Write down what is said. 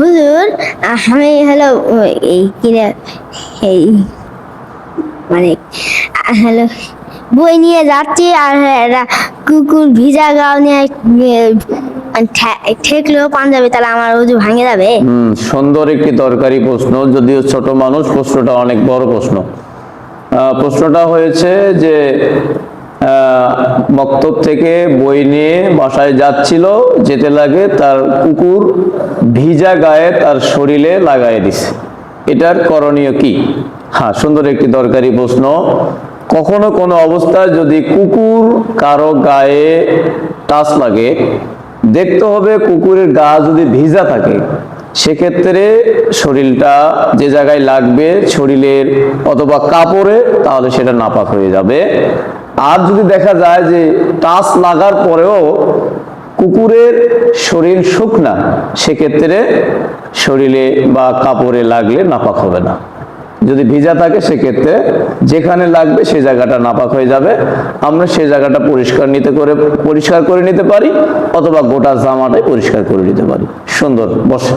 হুজুর, আমি হলো এই কিনে এই মানে হ্যালো বই নিয়ে যাচ্ছি আর কুকুর ভিজা গাও নিয়ে ঠে- ঠেকলেও পাঞ্জাবি, তাহলে আমার উজু ভাঙে যাবে? সুন্দর একটি দরকারি প্রশ্ন, যদিও ছোট মানুষ, প্রশ্নটা অনেক বড় প্রশ্ন। প্রশ্নটা হয়েছে যে মক্তব থেকে বই নিয়ে বাসায় যাচ্ছিল, যেতে লাগে তার কুকুর ভিজা গায়ে তার শরীরে লাগাই দিছে। এটার করণীয় কি? হ্যাঁ সুন্দর একটি দরকারি প্রশ্ন। কখনো কোনো অবস্থায় যদি কুকুর কারও গায়ে টাচ লাগে, দেখতে হবে কুকুরের গা যদি ভিজা থাকে, সেক্ষেত্রে শরীরটা যে জায়গায় লাগবে, শরীরের অথবা কাপড়ে, তাহলে সেটা নাপাক হয়ে যাবে। আর যদি দেখা যায় যে টাচ লাগার পরেও কুকুরের শরীর শুকনা সেক্ষেত্রে শরীরে বা কাপড়ে লাগলে নাপাক হবে না। যদি ভিজা থাকে, সেক্ষেত্রে যেখানে লাগবে সেই জায়গাটা নাপাক হয়ে যাবে। আমরা সেই জায়গাটা পরিষ্কার নিতে করে, পরিষ্কার করে নিতে পারি, অথবা গোটা জামাটাই পরিষ্কার করে নিতে পারি। সুন্দর, বসে।